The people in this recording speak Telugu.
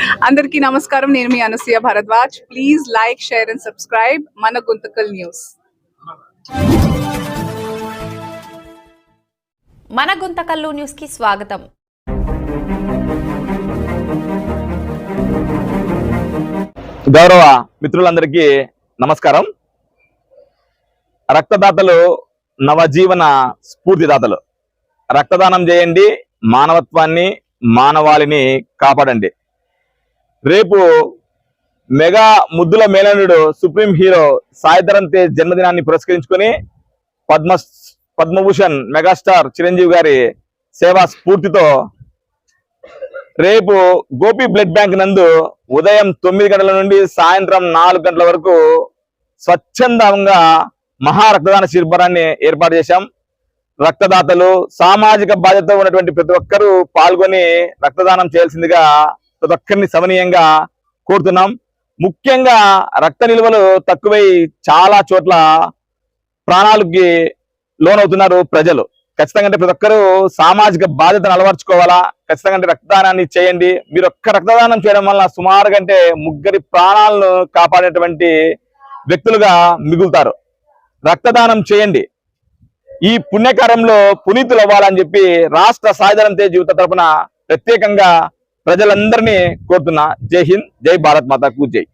అందరికీ నమస్కారం. నేను మీ Anasuya Bharadwaj. Please like share and subscribe మన గుంతకల్ న్యూస్. మన గుంతకల్లు న్యూస్కి స్వాగతం. గౌరవ మిత్రులందరికీ నమస్కారం. రక్తదాతలు నవజీవన స్ఫూర్తిదాతలు. రక్తదానం చేయండి మానవత్వాన్ని మానవాళిని కాపాడండి. రేపు మెగా ముద్దుల మేలనుడు సుప్రీం హీరో సాయిధరన్ తేజ్ జన్మదినాన్ని పురస్కరించుకొని పద్మ పద్మభూషణ్ మెగాస్టార్ చిరంజీవి గారి సేవా స్ఫూర్తితో రేపు గోపి బ్లడ్ బ్యాంక్ నందు ఉదయం తొమ్మిది గంటల నుండి సాయంత్రం నాలుగు గంటల వరకు స్వచ్ఛందంగా మహా రక్తదాన శిబిరాన్ని ఏర్పాటు చేశాం. రక్తదాతలు సామాజిక బాధ్యత ఉన్నటువంటి ప్రతి ఒక్కరూ పాల్గొని రక్తదానం చేయాల్సిందిగా ప్రతి ఒక్కరిని సమనీయంగా కోరుతున్నాం. ముఖ్యంగా రక్త నిల్వలు తక్కువై చాలా చోట్ల ప్రాణాలకి లోనవుతున్నారు ప్రజలు. ఖచ్చితంగా అంటే ప్రతి ఒక్కరూ సామాజిక బాధ్యతను అలవర్చుకోవాలా? ఖచ్చితంగా అంటే రక్తదానాన్ని చేయండి. మీరు ఒక్క రక్తదానం చేయడం వల్ల సుమారుగా అంటే ముగ్గురి ప్రాణాలను కాపాడేటువంటి వ్యక్తులుగా మిగులుతారు. రక్తదానం చేయండి. ఈ పుణ్యకార్యంలో పునీతులు అవ్వాలని చెప్పి రాష్ట్ర సాయుధరం తేజ్ యువత తరపున ప్రత్యేకంగా ప్రజలందరినీ కోరుతున్నా జై హింద్ జై భారత్ మాతాకు జై.